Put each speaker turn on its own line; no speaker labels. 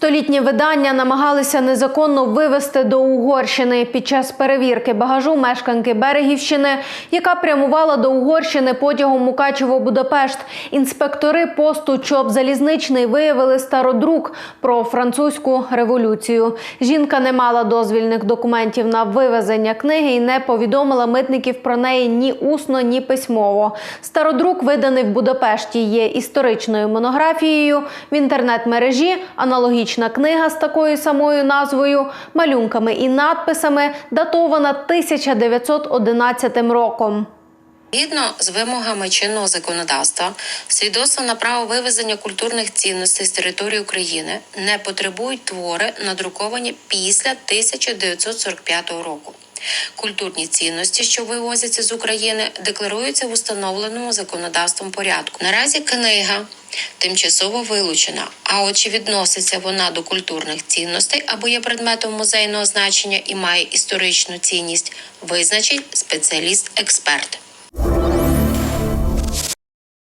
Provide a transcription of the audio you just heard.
Столітні видання намагалися незаконно вивезти до Угорщини під час перевірки багажу мешканки Берегівщини, яка прямувала до Угорщини потягом Мукачево-Будапешт. Інспектори посту ЧОП Залізничний виявили стародрук про французьку революцію. Жінка не мала дозвільних документів на вивезення книги і не повідомила митників про неї ні усно, ні письмово. Стародрук, виданий в Будапешті, є історичною монографією в інтернет-мережі. Аналогічна книга з такою самою назвою, малюнками і надписами, датована 1911 роком.
Згідно з вимогами чинного законодавства, свідоцтва на право вивезення культурних цінностей з території України не потребують твори, надруковані після 1945 року. Культурні цінності, що вивозяться з України, декларуються в установленому законодавством порядку. Наразі книга тимчасово вилучена. А от чи відноситься вона до культурних цінностей або є предметом музейного значення і має історичну цінність, визначить спеціаліст-експерт.